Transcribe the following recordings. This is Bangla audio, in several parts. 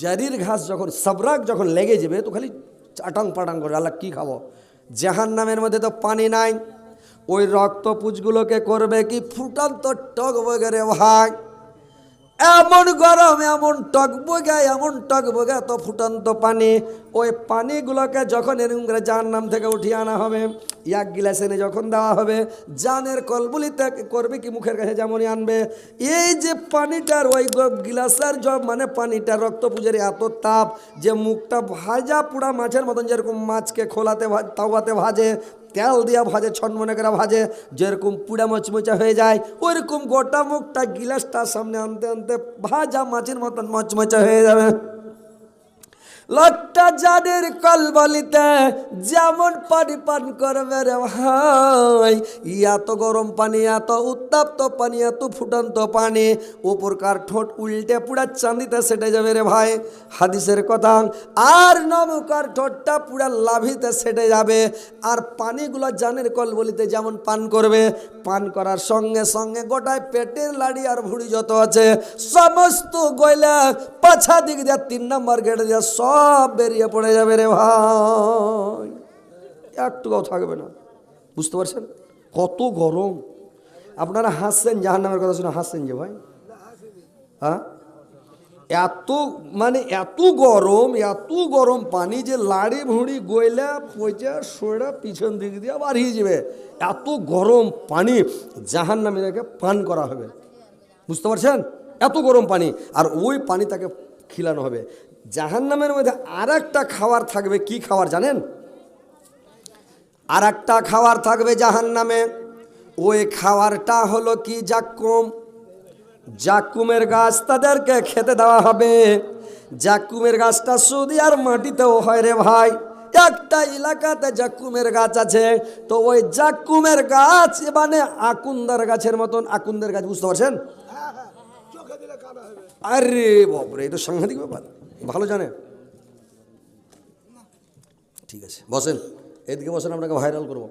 জারির ঘাস যখন সাবরাক যখন লেগে যাবে, তো খালি চাটাং পাটাং করে, আল্লাহ কী খাব? জাহান নামের মধ্যে তো পানি নাই। ওই রক্ত পুজগুলোকে করবে কি? ফুটান্ত টক বগেরে ভাই এমন গরম, এমন টক বগে এমন টক বগে তো ফুটন্ত পানি। ওই পানিগুলোকে যখন এরকম করে জান নাম থেকে উঠিয়ে আনা হবে, এক গিলাস এনে যখন দেওয়া হবে, জানের কলবুলিতে করবে, কি মুখের কাছে যেমনই আনবে। এই যে পানিটার, ওই গিলাসের জব মানে পানিটা, রক্ত পুজোর এত তাপ যে মুখটা ভাজা পুরা মাছের মতন যেরকম মাছকে খোলাতে তাওয়াতে ভাজে তেল দিয়া ভাজে, ছনমনে করে ভাজে, যেরকম পুড়া মচমচা হয়ে যায়, ওইরকম গোটা মুখটা গিলাসটা সামনে আনতে আনতে ভাজা মাছের মতন মচমচা হয়ে যাবে। লট্টা জানের কলবলিতে যেমন পানি পান করবে রে ভাই, এত গরম পানি, এত উত্তাপ্ত পানি, এত ফুটন্ত পানি, উপরকার ঠোঁট উল্টে পুরা চাঁদিতে সেটে যাবে রে ভাই, হাদিসের কথা। আর নমকার ঠোঁটটা পুরা লাভিতে সেটে যাবে, আর পানিগুলো জানের কলবলিতে যেমন পান করবে, পান করার সঙ্গে সঙ্গে গোটায় পেটের লাড়ি আর ভুড়ি যত আছে, সমস্ত গয়লা পাছা দিক দিয়ে তিন নম্বর গেটে দিয়ে সব বেরিয়ে পড়ে যাবে রে ভাই। একটুকাও থাকবে না। বুঝতে পারছেন? কত গরম। আপনারা হাসছেন জাহান নামের কথা শুনে হাসছেন যে ভাই। হ্যাঁ? এত মানে এত গরম এত গরম পানি যে লাড়ি ভুঁড়ি গইলা পচা সোড়া, পিছন দিক দিয়ে বাড়িয়ে যাবে। এত গরম পানি জাহান নামে তাকে পান করা হবে। বুঝতে পারছেন? এত গরম পানি। আর ওই পানি তাকে খিলানো হবে। জাহান নামের মধ্যে আর একটা খাবার থাকবে কি খাবার জানেন? আর একটা খাবার থাকবে জাহান নামে ওই খাবারটা হলো কি জাকুম জাকুমের গাছ তাদেরকে খেতে দেওয়া হবে। জাকুমের গাছটা সুদি আর মাটিতেও হয় রে ভাই। একটা এলাকাতে জাকুমের গাছ আছে। তো ওই জাকুমের গাছ মানে আকুন্দার গাছের মতন আকুন্দের গাছ বুঝতে পারছেন? আরে বাপরে তো সাংঘাতিক ব্যাপার। ভালো জানে? ঠিক আছে, বসেন। এদিকে বসেন, আপনাকে ভাইরাল করব।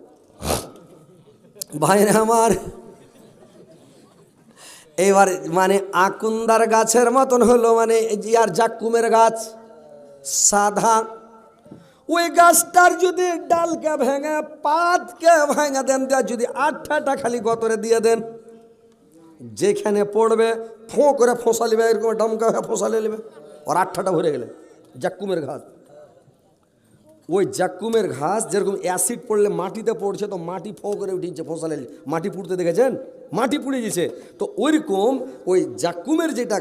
ভাইরে আমার, এবার মানে আকুন্দার গাছের মতন হলো মানে আর জাকুমের গাছ, সাদা। ওই গাছটার যদি ডালকে ভেঙে, পাতকে ভেঙে দেন যদি আঠাটা খালি গতরে দিয়ে দেন, যেখানে পড়বে, ফোঁ করে ফোঁসা নেবে এরকম ডমকা ফোঁসা নেবে। ওর আঠাটা ভরে গেলে জাক্কুমের ঘাস। ওই জাক্কুমের ঘাস যেরকম অ্যাসিড পড়লে মাটিতে পড়ছে, তো মাটি ফো করে উঠিছে ফসলে মাটি পুড়তে দেখেছেন? মাটি পুড়ে গেছে। তো ওইরকম ওই জাক্কুমের যেটা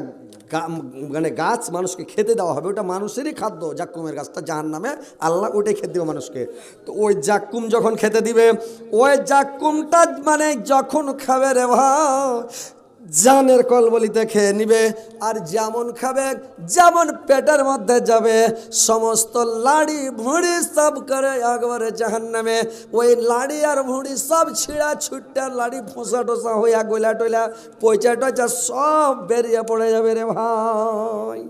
মানে গাছ মানুষকে খেতে দেওয়া হবে, ওটা মানুষেরই খাদ্য জাক্কুমের গাছটা যার নামে আল্লাহ ওটাই খেতে দেবে মানুষকে। তো ওই জাক্কুম যখন খেতে দিবে, ওই জাক্কুমটা মানে যখন খাবে রে ভাই জানের কলবলিতে খেয়ে নিবে, আর যেমন খাবে, যেমন পেটের মধ্যে যাবে, সমস্ত লাড়ি ভুঁড়ি সব করে একবারে জাহান নামে ওই লাড়ি আর ভুঁড়ি সব ছিঁড়া ছুটটা লাড়ি ফোঁসা টোসা হইয়া গইলা টইলা, পয়চা টয়চা সব বেরিয়ে পড়ে যাবে রে ভাই।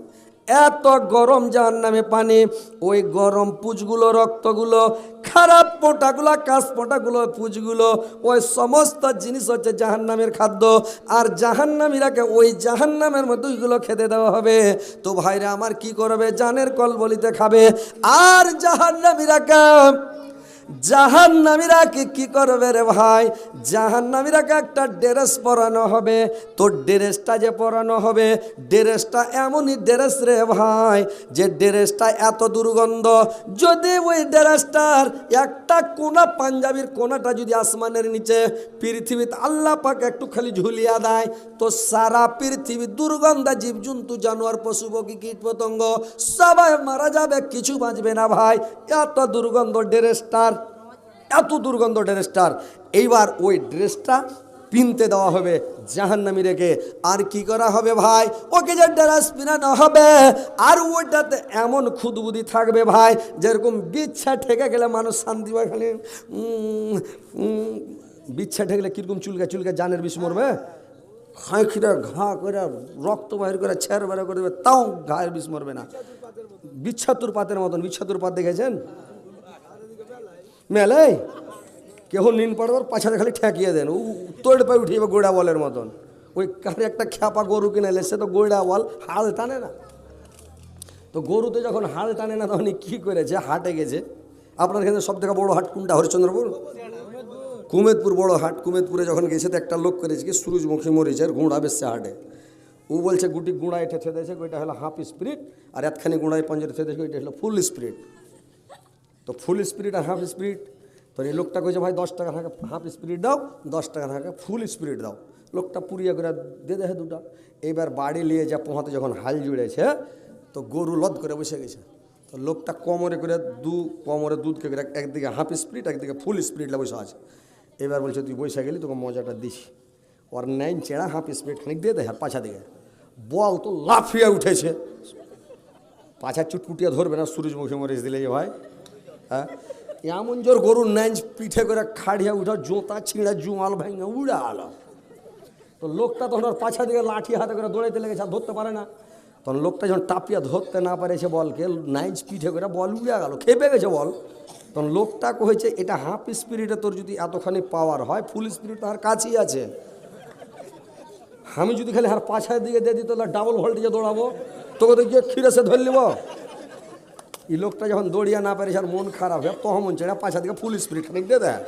এত গরম জাহান নামে পানি, ওই গরম পুজগুলো, রক্তগুলো খারাপ পোটাগুলো, কাঁচ পোটাগুলো, পুজগুলো, ওই সমস্ত জিনিস হচ্ছে জাহান্নামের খাদ্য। আর জাহান্নামীরাকে ওই জাহান্নামের মধ্যে ওইগুলো খেতে দেওয়া হবে। তো ভাইরা, আমার কি করবে? জানের কল বলিতে খাবে। আর জাহান্নামীরাকে জাহান্নামীরাকে কি করবে রে ভাই? জাহান্নামীরাকে একটা ড্রেস পরানো হবে? তোর ড্রেসটা যে পরানো হবে, ড্রেসটা এমনই ড্রেস রে ভাই, যে ড্রেসটা এত দুর্গন্ধ। যদি ওই ড্রেসটার একটা কোনা পাঞ্জাবির কোনাটা যদি আসমানের নিচে পৃথিবীতে আল্লাহ পাক একটু খালি ঝুলিয়া দেয়, তো সারা পৃথিবী দুর্গন্ধা জীবজন্তু, জানোয়ার, পশু পক্ষী কীট, পতঙ্গ সবাই মারা যাবে, কিছু বাঁচবে না ভাই। এত দুর্গন্ধ ড্রেসটার এত দুর্গন্ধ ড্রেসটার। এইবার ওই ড্রেসটা পিনতে দেওয়া হবে জাহান্নামি রেখে। আর কি করা হবে ভাই? ওকে যে ড্রেস পিনানো হবে, আর ওইটাতে এমন খুদবুদি থাকবে ভাই, যেরকম বিচ্ছা ঠেকে গেলে মানুষ শান্তি পায় খালি। বিচ্ছা ঠেকলে কীরকম চুলকা চুলকা জানের বিষ মরবে? খাঁখিটা ঘা করে, রক্ত বাহির করে ছের বের করে দেবে, তাও ঘায়ের বিষ মরবে না। বিচ্ছাতুর পাতের মতন, বিচ্ছাতুর পাত দেখেছেন? মেলে কেহ নিন পড়বার পাছাতে খালি ঠেকিয়ে দেন। ও তোড় পায়ে উঠিয়ে গোড়া বলের মতন। ওই কারে একটা খ্যাপা গরু কিনে এলে সে তো গোড়া বল, হাল টানে না। তো গরুতে যখন হাল টানে না তখন কি করেছে? হাটে গেছে। আপনার এখানে সব থেকে বড় হাট কোনটা? হরিচন্দ্রপুর কুমেদপুর বড় হাট। কুমেদপুরে যখন গেছে, তো একটা লোক করেছে কি সূরজমুখী মরিচের গুঁড়া বেসছে হাটে। ও বলছে, গুটি গুঁড়া এটা থেদেছে ওইটা হলো হাফ স্পিরিট, আর একখানি গুঁড়ায় পঞ্জরে থেদেছে ওইটা হলো ফুল স্পিরিট। তো ফুল স্পিরিট আর হাফ স্পিরিট তো এই লোকটা কইছে, ভাই, দশ টাকা থাকে হাফ স্পিরিট দাও, দশ টাকা থাকে ফুল স্পিরিট দাও। লোকটা পুড়িয়া করে দিয়ে দেয় দুটা। এইবার বাড়ি নিয়ে যা পোহাতে যখন হাল জুড়েছে, তো গরু লদ করে বসে গেছে। তো লোকটা কমরে করে দু, কোমরে দুধকে করে একদিকে হাফ স্পিরিট একদিকে ফুল স্পিরিট বসে আছে। এবার বলছে, তুই বসে গেলি, তোকে মজাটা দিস ওর নাইন চেড়া হাফ স্পিরিট খানিক দিয়ে দেয় পাছা দিকে। বল তো লাফিয়ে উঠেছে। পাছা চুটপুটিয়া ধরবে না সূর্যমুখী মরিচ দিলে যে ভাই? হ্যাঁ? এমন জোর গরুর নাইজ পিঠে করে খাড়িয়া উঠা জোতা ছিঁড়া জুমাল ভেঙে উড়ে আলো। তো লোকটা তখন ওর পাছা দিকে লাঠি হাতে করে দৌড়াইতে লেগেছে, আর ধরতে পারে না। তখন লোকটা যখন টাপিয়া ধরতে না পারেছে বলকে নাইজ পিঠে করে বল উড়ে গেল, খেপে গেছে বল। তখন লোকটা কহেছে এটা হাফ স্পিরিটে তোর যদি এতখানি পাওয়ার হয় ফুল স্পিরিট তার কাছেই আছে। আমি যদি খালি হার পাছায় দিকে দিয়ে দিত ডাবল ভোল্টেজে দৌড়াবো। তোকে তো গিয়ে খিরে সে ধরে নিব এই লোকটা যখন দৌড়িয়া না পারে আর মন খারাপ হয় তখন মন চেড়ে পাছা দিকে ফুল স্পিরিট খানিক দিয়ে দেয়।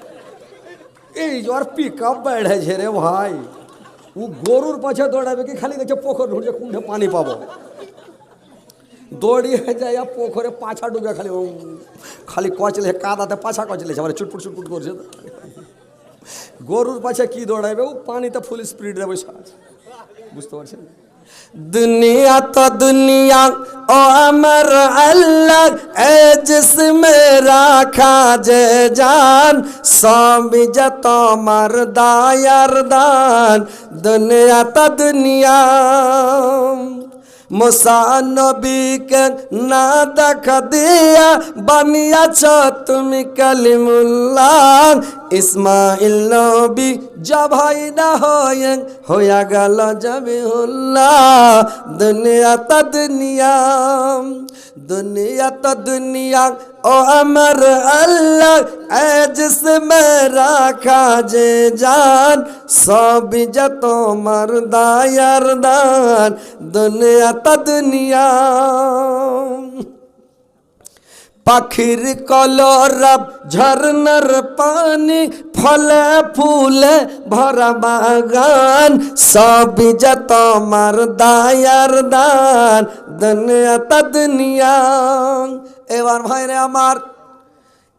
এই জ্বর পিক আপ বেড়েছে রে ভাই। ও গরুর পাছে দৌড়াবে কি, খালি দেখছে পোখর ঢুকছে কুণ্ঠে পানি পাবো? দৌড়িয়ে যায় পোখরে পাছা ডুবে খালি খালি কচলে, কাদাতে পাছা কচলেছে আবার চুটপুট চুটপুট করছে। গরুর পাছে কি দৌড়াইবে? ও পানিতে ফুল স্পিড দেবে আছে। বুঝতে পারছেন? দুনিয়া তো দুনিয়া ও আমার আল্লাহ এ জিসমে রাখা যে জান সব যে তোমার দায়ার দান দুনিয়া তো দুনিয়া মুসানবীকে না দেখা দিয়া বানিয়াছ তুমি কালিমুল্লাহ। ইসমাইল নবী জবাই না হয়ে, হইয়া গেল জবিহুল্লাহ দুনিয়া তা দুনিয়া। তো দুনিয়া ও আমার আল্লাহ এ জিসমে রাখা যে জান সব যে তোমার দায়ার দান দুনিয়া তা দুনিয়া পাখির কলরব ঝর্ণার পানি, ফলে ফুলে ভরা বাগান। সব যে তোমার দায়ার দান, দুনিয়া তা দুনিয়া। এবার ভাইরে আমার,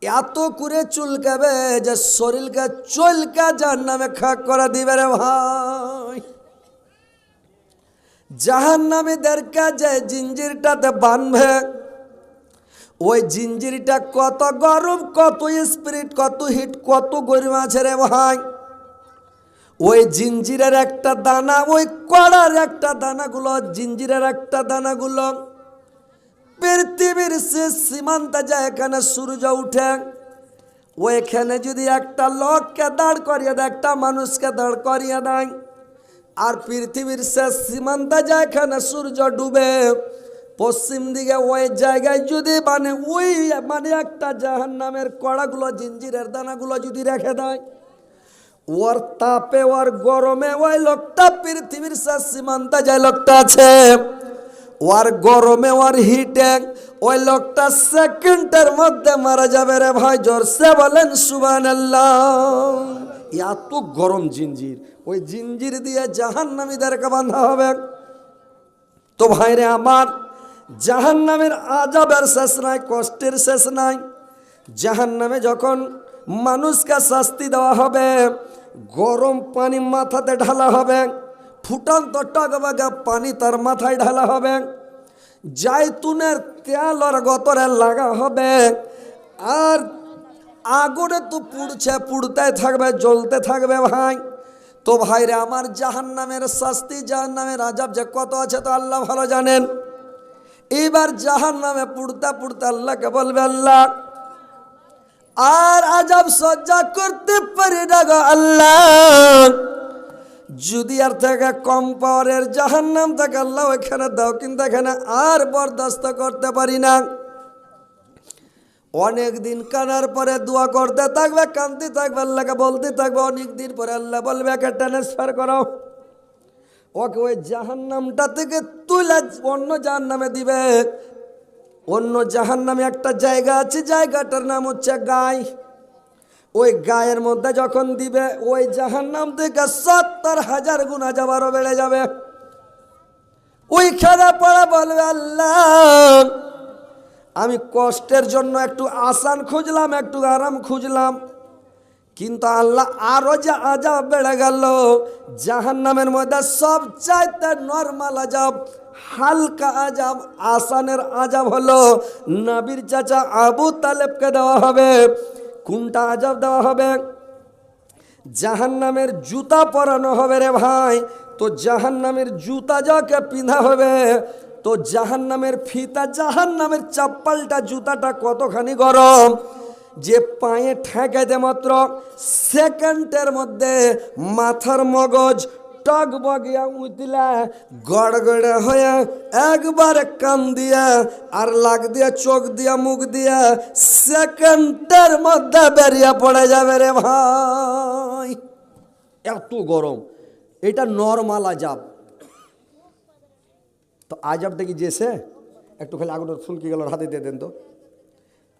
এত করে চুলকাবে যে শরীরকে চুলকা যার নামে খা করে দিবে রে ভাই। জাহান নামে দেরকা যে জিঞ্জিরটাতে বাঁধবে ওই জিঞ্জিরিটা কত গরম, কত স্পিরিট কত হিট কত গরিম আছে রে ভাই। ওই জিঞ্জিরের একটা দানা, ওই কড়ার একটা দানাগুলো, জিঞ্জিরের একটা দানাগুলো পৃথিবীর শেষ সীমান্তে যায়, এখানে সূর্য উঠে। ওইখানে যদি একটা লোককে দাঁড় করিয়ে দেয়, একটা মানুষকে দাঁড় করিয়ে দেয়, আর পৃথিবীর শেষ সীমান্তে যায়, এখানে সূর্য ডুবে পশ্চিম দিকে ওই জায়গায় যদি মানে ওই মানে একটা জাহান নামের কড়াগুলো জিঞ্জিরের দানাগুলো যদি রেখে দেয়, ওর তাপে, ওর গরমে ওই লোকটা, পৃথিবীর শেষ সীমান্তে যে লোকটা আছে, ওর গরমে, ওর হিটে ওই লোকটা সেকেন্ডের মধ্যে মারা যাবে রে ভাই। জোরসে বলেন সুবান এত গরম জিঞ্জির ওই জিঞ্জির দিয়ে জাহান নামীদেরকে বাঁধা হবে। তো ভাইরে আমার জাহান নামের আজাবের শেষ নাই, কষ্টের শেষ নাই। জাহান নামে যখন মানুষকে শাস্তি দেওয়া হবে, গরম পানি মাথাতে ঢালা হবে, ফুটান্ত টকবাগা পানি তার মাথায় ঢালা হবে জাইতুনের তেল আর গতরে লাগা হবে, আর আগুনে তো পুড়ছে পুড়তে থাকবে, জ্বলতে থাকবে ভাই। তো ভাইরে, আমার জাহান নামের শাস্তি জাহান নামের আজাব যে কত আছে তো আল্লাহ ভালো জানেন। এইবার জাহান নামে পুড়তে পুড়তে আল্লাহকে বলবে, আল্লাহ, আর আজাব সজ্জা করতে পারি না গো আল্লাহ। যদি আর থেকে কম পাওয়ারের জাহান নাম থাকে, আল্লাহ, ওইখানে দাও, কিন্তু এখানে আর বরদাস্ত করতে পারি না। অনেক দিন কানার পরে দোয়া করতে থাকবে কানতে থাকবে, আল্লাহকে বলতে থাকবে, অনেক দিন পরে আল্লাহ বলবে, একে ট্রান্সফার করো। ওকে ওই জাহান নামটা থেকে তুলে অন্য জাহান নামে দিবে। অন্য জাহান নামে একটা জায়গা আছে, জায়গাটার নাম হচ্ছে গায় ওই গায়ের মধ্যে যখন দিবে, ওই জাহান নাম থেকে সত্তর হাজার গুণা যাবারও বেড়ে যাবে। ওই খেলা পড়া বলবে, আল্লাহ, আমি কষ্টের জন্য একটু আসান খুঁজলাম, একটু আরাম খুঁজলাম। কিন্তু আল্লাহ আরও যে আজাব বেড়ে গেল। জাহান নামের মধ্যে সব চাইতে নর্মাল আজাব, হালকা আজাব, আসানের আজাব হলো নাবির চাচা আবু তালেবকে দেওয়া হবে। কোনটা আজাব দেওয়া হবে? জাহান নামের জুতা পরানো হবে রে ভাই। তো জাহান নামের জুতা যাকে পিঁধা হবে, তো জাহান নামের ফিতা জাহান নামের চাপ্পালটা, জুতাটা কতখানি গরম। যে পায়ে ঠেকাইতে মাত্র, সেকেন্ডের মধ্যে মাথার মগজ টক বগিয়া উঠলা গড়গড়ে হয়ে একবারে কান দিয়া আর লাগ দিয়া, চোখ দিয়া, মুখ দিয়া সেকেন্ডের মধ্যে বেরিয়ে পড়ে যাবে রে ভাই। এত গরম, এটা নর্মাল আজাব। তো আজাবটা কি যেছে একটু খালি আগুনের ফুলকি গেল, হাতে দিয়ে দেন তো।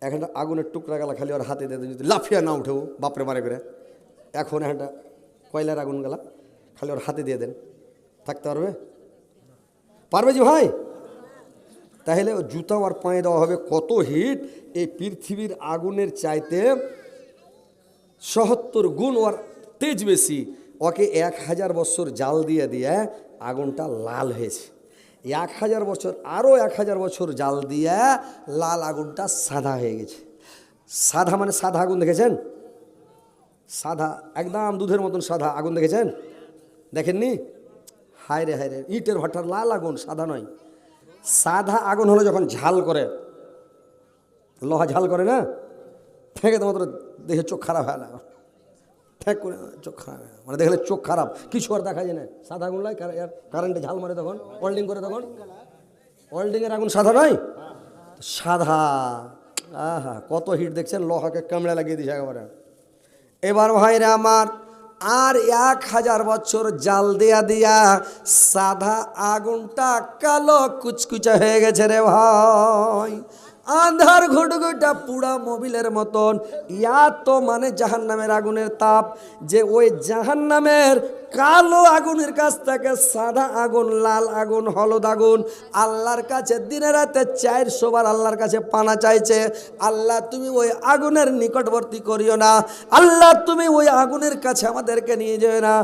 এখানটা আগুনের টুকরা গেলা খালি ওর হাতে দিয়ে যদি লাফিয়া না উঠেও, বাপরে মারে করে। এখন একটা কয়লার আগুন গেলা, খালি ওর হাতে দিয়ে দেন। থাকতে পারবে? পারবে জি ভাই? তাহলে ও জুতা আর পায়ে দেওয়া হবে কত হিট। এই পৃথিবীর আগুনের চাইতে সহত্তর গুণ ওর তেজ বেশি। ওকে এক হাজার বছর জাল দিয়ে দিয়ে আগুনটা লাল হয়েছে। এক হাজার বছর, আরও এক হাজার বছর জাল দিয়ে লাল আগুনটা সাদা হয়ে গেছে। সাদা মানে সাদা আগুন দেখেছেন? সাদা, একদম দুধের মতন সাদা আগুন দেখেছেন? দেখেননি? হায় রে হায় রে, ইটের ভাটার লাল আগুন, সাদা নয়। সাদা আগুন হলো যখন ঝাল করে, লোহা ঝাল করে না? থেকে তো মাত্র দেখে চোখ খারাপ হয় না। ঠেক করে চোখ খারাপ মানে দেখলে চোখ খারাপ, কিছু আর দেখা যায় না। সাদা আগুন লাই কারেন্টে ঝাল মারে তখন ওয়েল্ডিং করে তখন। ওয়েল্ডিংয়ের আগুন সাদা নয়? সাদা। আহা, কত হিট দেখছেন? লোহাকে কামড়ে লাগিয়ে দিয়েছে একেবারে। এবার ভাইরা আমার, আর এক হাজার বছর জাল দিয়া দিয়া সাদা আগুনটা কালো কুচকুচা হয়ে গেছে রে ভাই। আন্ধার ঘুটঘুটা পুরা মোবিলের মতন। ইয়া তো মানে জাহান নামের আগুনের তাপ, যে ওই জাহান নামের কালো আগুনের কাছ থেকে সাদা আগুন, লাল আগুন, হলুদ আগুন আল্লাহর কাছে দিনে রাতে চারশো বার আল্লাহর কাছে পানা চাইছে। আল্লাহ, তুমি ওই আগুনের নিকটবর্তী করিও না। আল্লাহ, তুমি ওই আগুনের কাছে আমাদেরকে নিয়ে যাবে না।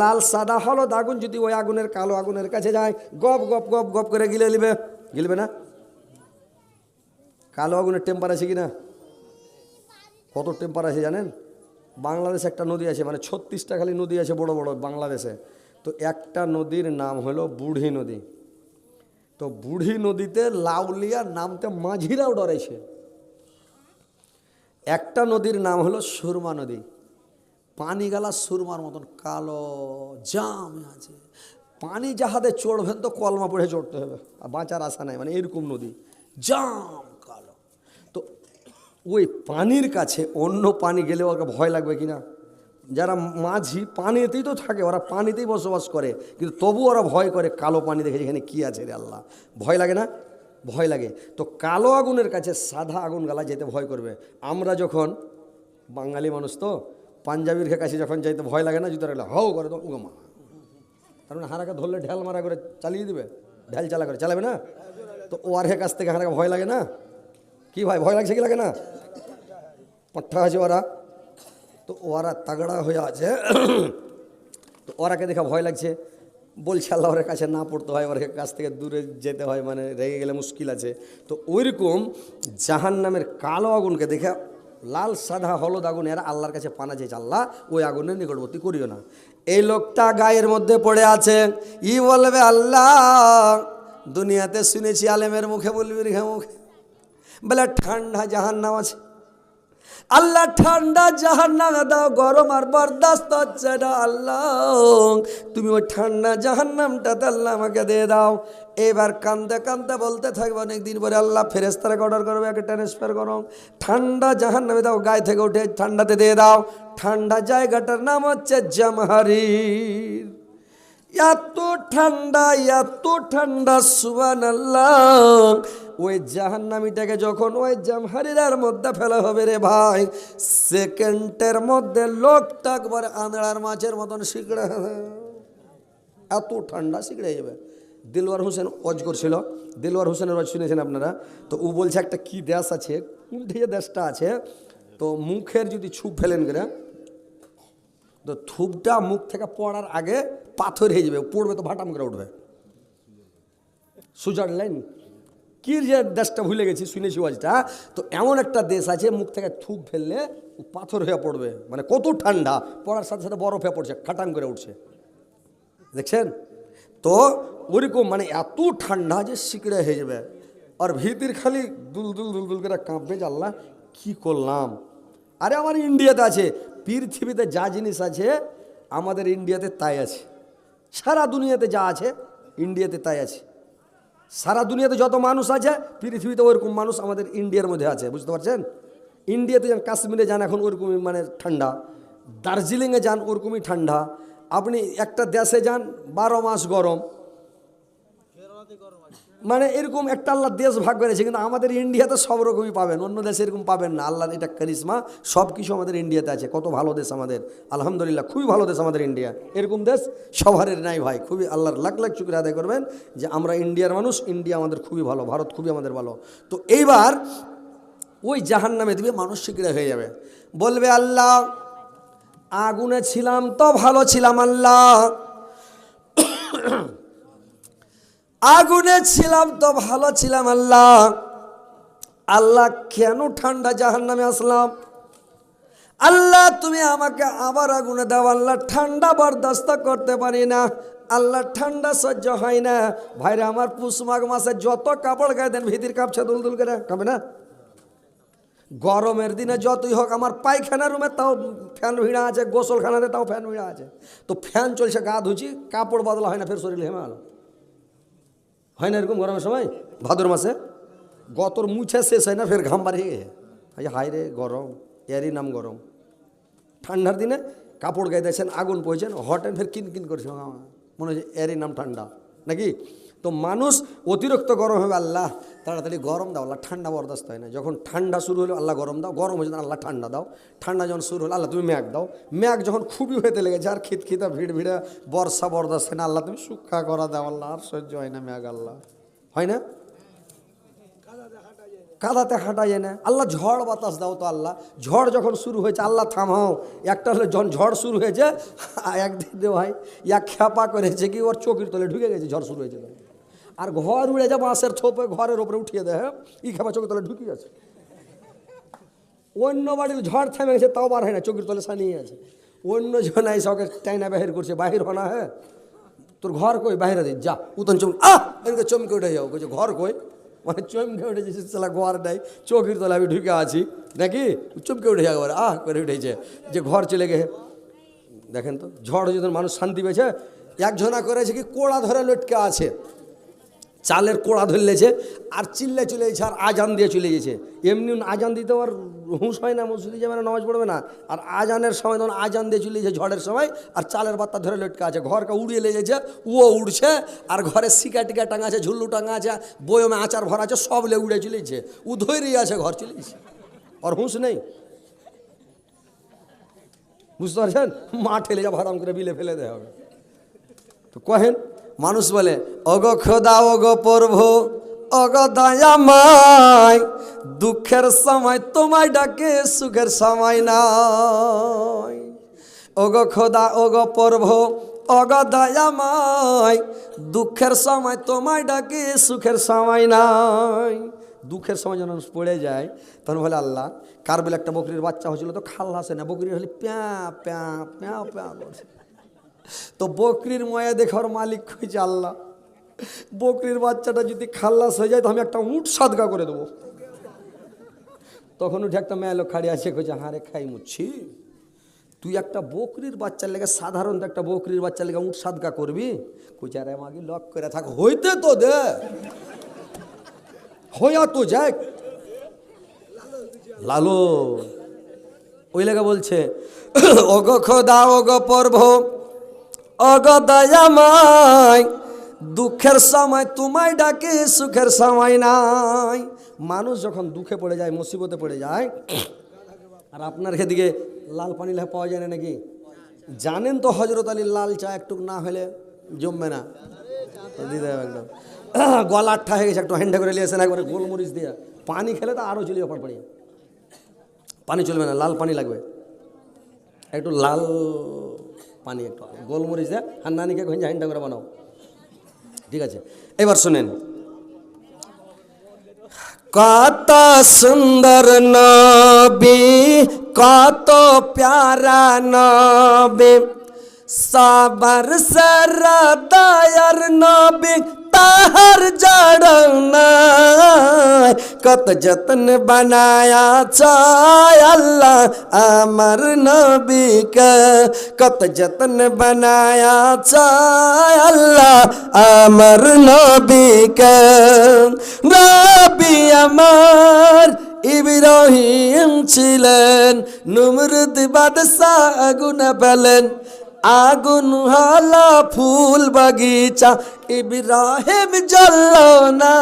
লাল, সাদা, হলুদ আগুন যদি ওই আগুনের, কালো আগুনের কাছে যায়, গপ গপ গপ গপ করে গিলে নিবে। গিলবে না? কালো আগুনের টেম্পার আছে কি না কত টেম্পার আছে জানেন? বাংলাদেশে একটা নদী আছে মানে ছত্রিশটা খালি নদী আছে বড় বড় বাংলাদেশে। তো একটা নদীর নাম হলো বুড়ি নদী। তো বুড়ি নদীতে লাউলিয়া নামতে মাঝিরাও ডরেছে একটা নদীর নাম হলো সুরমা নদী। পানি গালা সুরমার মতন, কালো, জাম আছে। পানি যাহাতে চড়বেন তো কলমা পড়ে চড়তে হবে। আর বাঁচার আশা নাই মানে এরকম নদী। জাম! ওই পানির কাছে অন্য পানি গেলে ওকে ভয় লাগবে কি না? যারা মাঝি, পানিতেই তো থাকে, ওরা পানিতেই বসবাস করে, কিন্তু তবু ওরা ভয় করে, কালো পানি দেখে এখানে কি আছে রে আল্লাহ? ভয় লাগে না? ভয় লাগে। তো কালো আগুনের কাছে সাদা আগুন গালা যেতে ভয় করবে। আমরা যখন বাঙালি মানুষ তো, পাঞ্জাবির কাছে যখন যাইতে ভয় লাগে না জুতো রাখলে হও করে তো উগমা তার মানে হারাকে ধরলে ঢেল মারা করে চালিয়ে দিবে। ঢেল চালা করে, চালাবে না? তো ওয়ার হে কাছ থেকে হারাকে ভয় লাগে না? কি ভাই, ভয় লাগছে কি লাগে না? পট্টা আছে ওরা তো ওরা তাগড়া হয়ে আছে তো ওরাকে দেখে ভয় লাগছে বলছে আল্লাহ ওর কাছে না পড়তে হয় ওর কাছ থেকে দূরে যেতে হয় মানে রেগে গেলে মুশকিল আছে তো ওইরকম জাহান নামের কালো আগুনকে দেখে লাল সাদা হলুদ আগুন, এরা আল্লাহর কাছে পানা চেয়েছে আল্লাহ, ওই আগুনের নিকটবর্তী করিও না। এই লোকটা গায়ের মধ্যে পড়ে আছে। ই বলবে, আল্লাহ, দুনিয়াতে শুনেছি আলেমের মুখে বলবি রে মুখে। বলে, ঠান্ডা জাহান নাম আছে। আল্লাহ ঠান্ডা জাহান না দাও, গরম আর বরদাস্ত হচ্ছে না, আল্লাহ। তুমি ওই ঠান্ডা জাহান নামটাতে আল্লাহ আমাকে দিয়ে দাও। এবার কান্দা কান্দতে বলতে থাকবে অনেকদিন পরে, আল্লাহ ফেরেস্তারাকে অর্ডার করবে, একে ট্রান্সফার করো। ঠান্ডা জাহান নামে দাও, গায়ে থেকে উঠে ঠান্ডাতে দিয়ে দাও। ঠান্ডা জায়গাটার নাম হচ্ছে জামহারির। এত ঠান্ডা এত ঠান্ডা সুবান আল্লাহ ওই জাহান্নামিটাকে যখন ওই জামহারিরার মধ্যে ফেলা হবে রে ভাই, সেকেন্ডের মধ্যে লোকটা একবারে আঁধড়ার মাছের মতন শিকড়ে, এত ঠান্ডা শিকড়ে যাবে দিলওয়ার হোসেন অজ করছিল দিলওয়ার হোসেনের অজ শুনেছেন আপনারা? তো ও বলছে একটা কি দেশ আছে উল্টে যে দেশটা আছে? তো মুখের যদি ছুপ ফেলেন করে, তো থুপটা মুখ থেকে পড়ার আগে পাথর হয়ে যাবে, পড়বে তো ভাটাম করে উঠবে। সুইজারল্যান্ড কি যে দেশটা ভুলে গেছি শুনেছি ওয়াজটা তো এমন একটা দেশ আছে, মুখ থেকে থুক ফেললে পাথর হয়ে পড়বে মানে কত ঠান্ডা, পড়ার সাথে সাথে বরফ হয়ে পড়ছে, খাটাং করে উঠছে। দেখছেন? তো ওরকম মানে এত ঠান্ডা যে শিকড়ে হয়ে যাবে, আর ভিতির খালি দুল দুল দুল দুল করে কাঁপবে যে কী করলাম? আরে আমার ইন্ডিয়াতে আছে, পৃথিবীতে যা জিনিস আছে, আমাদের ইন্ডিয়াতে তাই আছে, সারা দুনিয়াতে যা আছে, ইন্ডিয়াতে তাই আছে। সারা দুনিয়াতে যত মানুষ আছে, পৃথিবীতে ওইরকম মানুষ আমাদের ইন্ডিয়ার মধ্যে আছে, বুঝতে পারছেন? ইন্ডিয়াতে যান কাশ্মীরে যান, এখন ওরকমই মানে ঠান্ডা। দার্জিলিংয়ে যান ওরকমই ঠান্ডা। আপনি একটা দেশে যান, বারো মাস গরম। মানে এরকম একটা আল্লাহ দেশ ভাগ করেছে, কিন্তু আমাদের ইন্ডিয়াতে সব রকমই পাবেন, অন্য দেশে এরকম পাবেন না। আল্লাহ এটা কারিশমা, সব কিছু আমাদের ইন্ডিয়াতে আছে। কত ভালো দেশ আমাদের, আলহামদুলিল্লাহ খুবই ভালো দেশ আমাদের ইন্ডিয়া। এরকম দেশ সবারের নাই ভাই, খুবই আল্লাহর লাখ লাখ চুক্রি আদায় করবেন যে আমরা ইন্ডিয়ার মানুষ, ইন্ডিয়া আমাদের খুবই ভালো, ভারত খুবই আমাদের ভালো। তো এইবার ওই জাহান নামে দিবে মানুষ শিকড়ে হয়ে যাবে। বলবে আল্লাহ, আগুনে ছিলাম তো ভালো ছিলাম আল্লাহ। আগুনে ছিলাম তো ভালো ছিলাম আল্লাহ। আল্লাহ কেন ঠান্ডা জাহান নামে আসলাম? আল্লাহ তুমি আমাকে আবার আগুনে দাও। আল্লাহ ঠান্ডা বরদাস্ত করতে পারি না। আল্লাহ ঠান্ডা সহ্য হয় না। ভাইরে, আমার পুষ মাঘ মাসে যত কাপড় গায়ে দেন ভিতির কাপছে দুল দুল করে কাঁপে না? গরমের দিনে যতই হোক, আমার পায়খানা রুমে তাও ফ্যান ভিড়া আছে, গোসলখানাতে তাও ফ্যান ভিড়া আছে। তো ফ্যান চলছে, গা ধুচি কাপড় বদলা হয় না, ফের শরীর হেমাল। হয় না এরকম গরমের সময়? ভাদর মাসে? গতর মুছে শেষ হয় না, ফের ঘাম বাড়িয়ে গেছে এই হায় রে, গরম। এরই নাম গরম। ঠান্ডার দিনে কাপড় গায়ে দিয়েছেন, আগুন পড়েছেন হটেন ফের কিন কিন করছে। মনে হচ্ছে এরই নাম ঠান্ডা। নাকি? তো মানুষ অতিরিক্ত গরম হবে, আল্লাহ। তাড়াতাড়ি গরম দাও, আল্লাহ ঠান্ডা বরদাস্ত হয় না। যখন ঠান্ডা শুরু হলো, আল্লাহ গরম দাও। গরম হয়েছে আল্লাহ ঠান্ডা দাও। ঠান্ডা যখন শুরু হলো, আল্লাহ তুমি ম্যাগ দাও। ম্যাগ যখন খুবই হতে লেগেছে, আর খিত খিতা ভিড় ভিড়ে বর্ষা বরদাস্ত না। আল্লাহ তুমি সুক্ষা করা দাও, আল্লাহ, আর সহ্য হয় না ম্যাগ, আল্লাহ। হয় না? কাদাতে হাঁটা যায় না। আল্লাহ ঝড় বাতাস দাও তো, আল্লাহ। ঝড় যখন শুরু হয়েছে, আল্লাহ থামাও। একটা হলে যখন ঝড় শুরু হয়েছে একদিন ভাই ইয়া খ্যাপা করেছে কি, ওর চোখের তলে ঢুকে গেছে, ঝড় শুরু হয়েছে। আর ঘর উড়ে যা, বাঁশের থোপে ঘরের ওপরে উঠিয়ে দেয় হ্যাঁ? ই খেপা চোখের তলে ঢুকে আছে। অন্য বাড়ির ঝড় থেমে গেছে, তাও বার হয় না, চোখের তলে সানিয়ে আছে। অন্য জন এসে ওকে টাইনা বাহির করছে, বাহির হনা হ্যাঁ? তোর ঘর কই? বাইরে দে, যা, উতন চমকে, আহ! এদিকে চমকে উঠে যাও, কইছে, ঘর কই? মানে চমকে উঠেছে সালা ঘর নাই, চোখের তলে আমি ঢুকে আছি। নাকি? চমকে উঠে যাও আহ! করে উঠেছে, যে ঘর চলে গে দেখেন তো, ঝড় যখন মানুষ শান্তি পেয়েছে। একজনা করেছে কি, কোড়া ধরে লটকে আছে। চালের কোড়া ধরলেছে, আর চিল্লে চলে গেছে আর আজান দিয়ে চলে গেছে। এমনি আজান দিতে আর হুঁশ হয় না, মসজিদে যাবে না, নামাজ পড়বে না। আর আজানের সময় তখন আজান দিয়ে চলে গেছে ঝড়ের সময়, আর চালের বাত্তা ধরে লটকে আছে। ঘরকে উড়িয়ে লেগেছে ও উড়ছে, আর ঘরে শিকা টিকা টাঙা আছে, ঝুল্লু টাঙা আছে, বয়মে আচার ভরা আছে, সব লে উড়ে চলেছে ও ধৈর্যই আছে, ঘর চলে গেছে। আর হুঁশ নেই। বুঝতে পারছেন? মা ঠেলে যা ভারাম করে বিলে ফেলে দেওয়া হবে। তো কহেন মানুষ বলে অগ খোদা অগ পর্ব অগ দয়ামায় দুঃখের সময় তোমায় ডাকে, সুখের সময় নাই। অগ খোদা অগ পর্ব অগ দয়ামায় দুঃখের সময় তোমায় ডাকে, সুখের সময় নাই। দুঃখের সময় যখন পড়ে যায়, তখন বলে, আল্লাহ, কার বলে একটা বকরির বাচ্চা হয়েছিল তো খাল হাসে না, বকরির হলে প্যাঁ প্যাঁ প্যাঁ প্যাঁ করছে তো বকরির ময়া দেখার মালিক হয়েছে আল্লাহ, বকরির বাচ্চাটা যদি খাল্লাস হয়ে যায়, তো আমি একটা উঠ সাদগা করে দেবো। তখন উঠে একটা মেয়ে লোক খাড়ি আছে কইছে হারে খাই মুচ্ছি তুই একটা বকরির বাচ্চার লেগে সাধারণত একটা বকরির বাচ্চার লেগে উঠ সাদগা করবি? কইছে, আরে আমাকে লক করে থাক, হইতে তো দে। হইয়া তো যাক। লালো ওই লেগে বলছে অগ খোদা অগ পর্ব অগ দয়ামায়, দুঃখের সময় তোমায় ডাকে, সুখের সময় নাই। মানুষ যখন দুঃখে পড়ে যায়, মুসিবতে পড়ে যায়, আর আপনার এদিকে লাল পানি লেখা পাওয়া যায় না নাকি? জানেন তো হজরত আলীর লাল চা একটু না হলে জমবে না। দিতে হবে একদম। গলা আঠা হয়ে গেছে, একটু হ্যান্ডা করে নিয়েছেন একবারে গোলমরিচ দিয়ে। পানি খেলে তো আরও চলে যাবে পড়িয়ে পানি চলবে না, লাল পানি লাগবে। একটু লাল পানি একটু। গোলমরিচ দিয়ে আর নানিকে ঘঞ্জা হ্যান্ডা করে বানাও। ঠিক আছে, এবার শুনেন। কত সুন্দর নবী, কত প্যারা নবী, সাবার সরদায়ার নবী, তাহার জড়না কত যতন বানায়া চায় আল্লাহ আমার নবীকে। কত যতন বানায়া চায় আল্লাহ আমার নবীকে। নবী আমার ইব্রাহিম ছিলেন, নুমরুদ বাদশাহ আগুন পেলেন আগুন হালা, ফুল বাগিচা, ইব্রাহিম না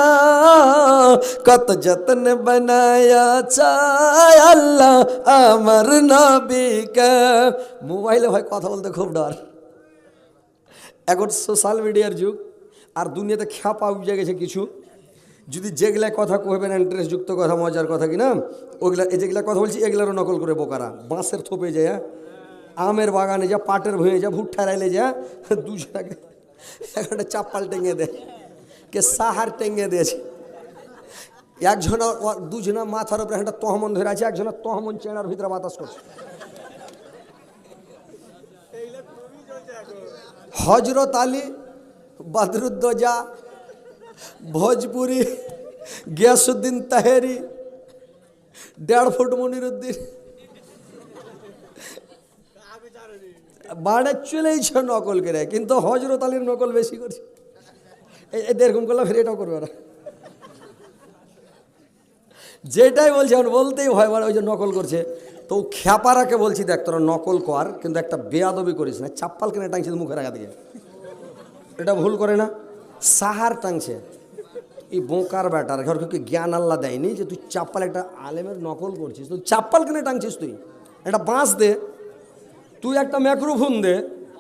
কত যত্ন বানায়া চায় আল্লাহ আমার নবীকে। মোবাইলে ভাই কথা বলতে খুব ডর। এখন সোশ্যাল মিডিয়ার যুগ, আর দুনিয়াতে খ্যাপা উঠে গেছে কিছু। যদি যেগুলা কথা কহবেন ইন্টারেস্টযুক্ত কথা, মজার কথা কিনা ওগুলা যেগুলা কথা বলছি, এগুলারও নকল করে বোকারা। বাঁশের থোপে যায় হ্যাঁ? আমের বাগানে যা পাটের ভুঁয়ে যা ভুট্টা রাইলে যা, দুজনাকে একটা চাপ্পাল টেঙে দেয় কে সাহার টেঙে দিয়েছে। একজনা দুজনা মাথার উপরে একটা তহমন ধরে আছে, একজনা তহমন চেনার ভিতরে বাতাস করছে। হজরত আলী, বদরুদ্দোজা, ভোজপুরি, গিয়াসুদ্দিন তাহেরি, দেড় ফুট মনিরুদ্দিন। বাড়ে চলেইছে নকল করে, কিন্তু হজরত আলীর নকল বেশি করছে। এরকম করলে ফের এটাও করবে না। যেটাই বলছে, এখন বলতেই ভয় বাড়ে ওই যে নকল করছে। তো খ্যাপারাকে বলছি, দেখ, তোরা নকল কর, কিন্তু একটা বেয়াদবি করিস না, চাপ্পাল কিনে টাংছে মুখের আগা দিকে এটা ভুল করে না। সাহার টাংছে এই বোকার ব্যাটার, ঘর কি জ্ঞান আল্লাহ দেয়নি যে তুই চাপ্পাল একটা আলেমের নকল করছিস। তুই চাপ্পাল কিনে টাংছিস তুই? একটা বাঁশ দে। তুই একটা ম্যাক্রোফোন দে,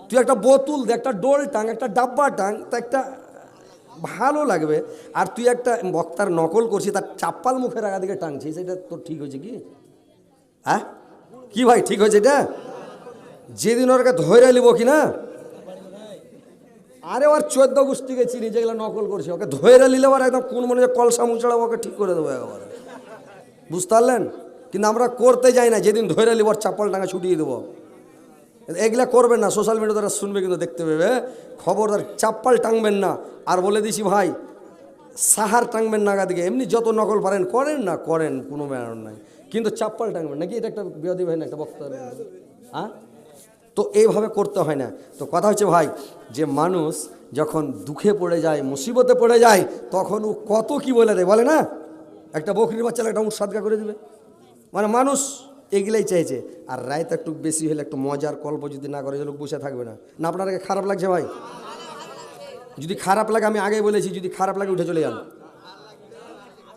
তুই একটা বোতল দে, একটা ডোল টাং একটা ডাব্বা টাং তা একটা ভালো লাগবে। আর তুই একটা বক্তার নকল করছিস, তার চাপ্পাল মুখের আগা দিকে টাংছিস সেটা তোর ঠিক হয়েছে কি? হ্যাঁ? কি ভাই, ঠিক হয়েছে এটা? যেদিন ওরকে ধরে নিব কি না? আরে ওর চোদ্দ গোষ্ঠীকে চিনি, যেগুলো নকল করছে, ওকে ধরে নিলে ওর একদম কোন মনে কলসা মুচড়া ওকে ঠিক করে দেবো একেবারে। বুঝতে পারলেন? কিন্তু আমরা করতে যাই না, যেদিন ধরে নিব, ওর চাপ্পাল টাঙা ছুটিয়ে দেবো। এগুলা করবেন না সোশ্যাল মিডিয়া দ্বারা শুনবে কিন্তু দেখতে পাবে। খবরদার চাপ্পাল টাঙবেন না। আর বলে দিছি, ভাই, সাহার টাঙবেন না দিকে। এমনি যত নকল পারেন, করেন না, করেন, কোনো ম্যানার নাই। কিন্তু চাপ্পাল টাঙবেন নাকি? এটা একটা বিরোধী ভাই না একটা বক্তা হ্যাঁ? তো এইভাবে করতে হয় না। তো কথা হচ্ছে, ভাই, যে মানুষ যখন দুঃখে পড়ে যায়, মুসিবতে পড়ে যায়, তখন ও কত কি বলে দেয় বলে না? একটা বকরির বাচ্চারা একটা উঠ সাদগা করে দেবে। মানে মানুষ এগুলাই চাইছে। আর রায়তা একটু বেশি হলে একটু মজার কল্প যদি না করে লোক বসে থাকবে না। না, আপনার খারাপ লাগছে ভাই? যদি খারাপ লাগে, আমি আগে বলেছি, যদি খারাপ লাগে উঠে চলে যান।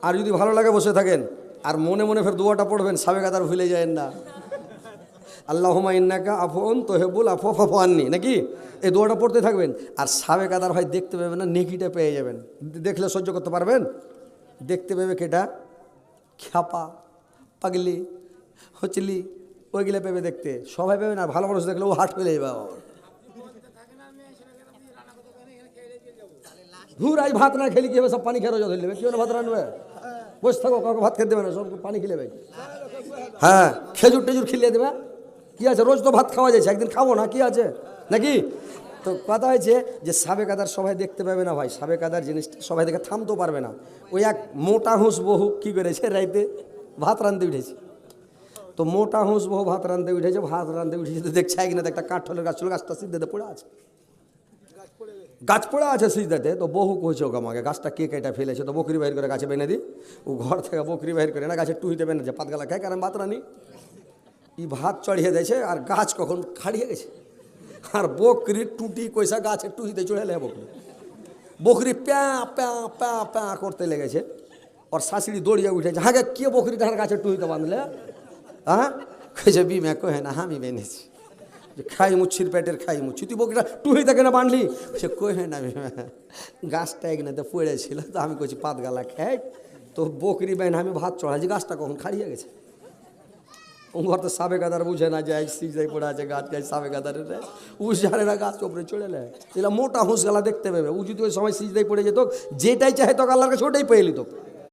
আর যদি ভালো লাগে বসে থাকেন। আর মনে মনে ফের দুয়াটা পড়বেন, সাবেক আদার ভুলে যায় না। আল্লাহমা ইন্নাকা আফন তোহেবুল আফো, ফাফো নাকি? এই দোয়াটা পড়তে থাকবেন। আর সাবেক আদার ভাই দেখতে পাবেন না, নেকিটা পেয়ে যাবেন। দেখলে সহ্য করতে পারবেন? দেখতে পাবে কেটা? খ্যাপা, পাগলি। হচলি ওইগুলো পেবে দেখতে। সবাই পেবে না, ভালো মানুষ দেখলে ও হাট হয়ে যাবে আবার। ধুর, আজ ভাত না খেলি কি হবে? সব পানি খেয়ে রোজা ধরে নেবে কেউ ভাত রানবে বসে থাকো, কাউকে ভাত খেতে দেবে না, সব পানি খেলে নেবে হ্যাঁ খেজুর টেজুর খিলিয়ে দেবে। কি আছে? রোজ তো ভাত খাওয়া যাচ্ছে, একদিন খাব না, কি আছে? নাকি? তো কথা হয়েছে যে সাবেক আদার সবাই দেখতে পাবে না ভাই সাবেক আদার জিনিসটা সবাই দেখে থামতেও পারবে না। ওই এক মোটা হুঁস বহু কি করেছে, রাইতে ভাত রাঁধতে উঠেছে। তো মোটা হুঁস বহু ভাত রাঁধতে উঠেছে ভাত রাঁধতে উঠেছে তো দেখছে কিনা একটা কাঠলের গাছ ছিল গাছটা সিদ্ধতে পড়ে আছে গাছ পড়ে আছে সিজদাতে তো বহু কইছে ওকে আমাকে গাছটা কে কেটে ফেলেছে তো বকরি বাইর করে গাছে বেঁধে দিই ও ঘর থেকে বকরি বাইর করে না গাছে টুহিতে বেঁধেছে পাতগালা খায় কারণ ভাত রানি ই ভাত চড়িয়ে দিয়েছে আর গাছ কখন খাড়িয়ে গেছে আর বকরি টুটি কইসা গাছে টুহিতে চড়ে লে বকরি বকরি প্যা প্যা প্যা প্যা করতে লেগেছে ওর শাশুড়ি দৌড়িয়ে উঠেছে হাগে কে বকরি ধার গাছে টুইতে বাঁধলে হ্যাঁ কেছে বিমে কহে না আমি বেঁধেছি যে খাই মুচ্ছির পেটের খাই মুচ্ছি, তুই বকরিটা টুইতে কেন বাঁধলি সে কহে না বিমে। গাছটা এগনাতে পড়েছিল তো আমি কইছি পাত গালা খাই তো বকরি বেন আমি ভাত চড়াইছি, গাছটা কখন খাড়িয়ে গেছে। ঘর তো সাবে গাদার বুঝে না যে সিজাই পড়ে আছে, গাছ গাছ সাবে গাদারে উস জানে না গাছ ওপরে চলে নেয় এলা মোটা হুঁস গালা দেখতে পাবে। উ যদি ওই সময় সিজদাই পড়ে যেত, যেটাই চাহে তো আল্লাহর কাছে ওটাই পেয়ে নিত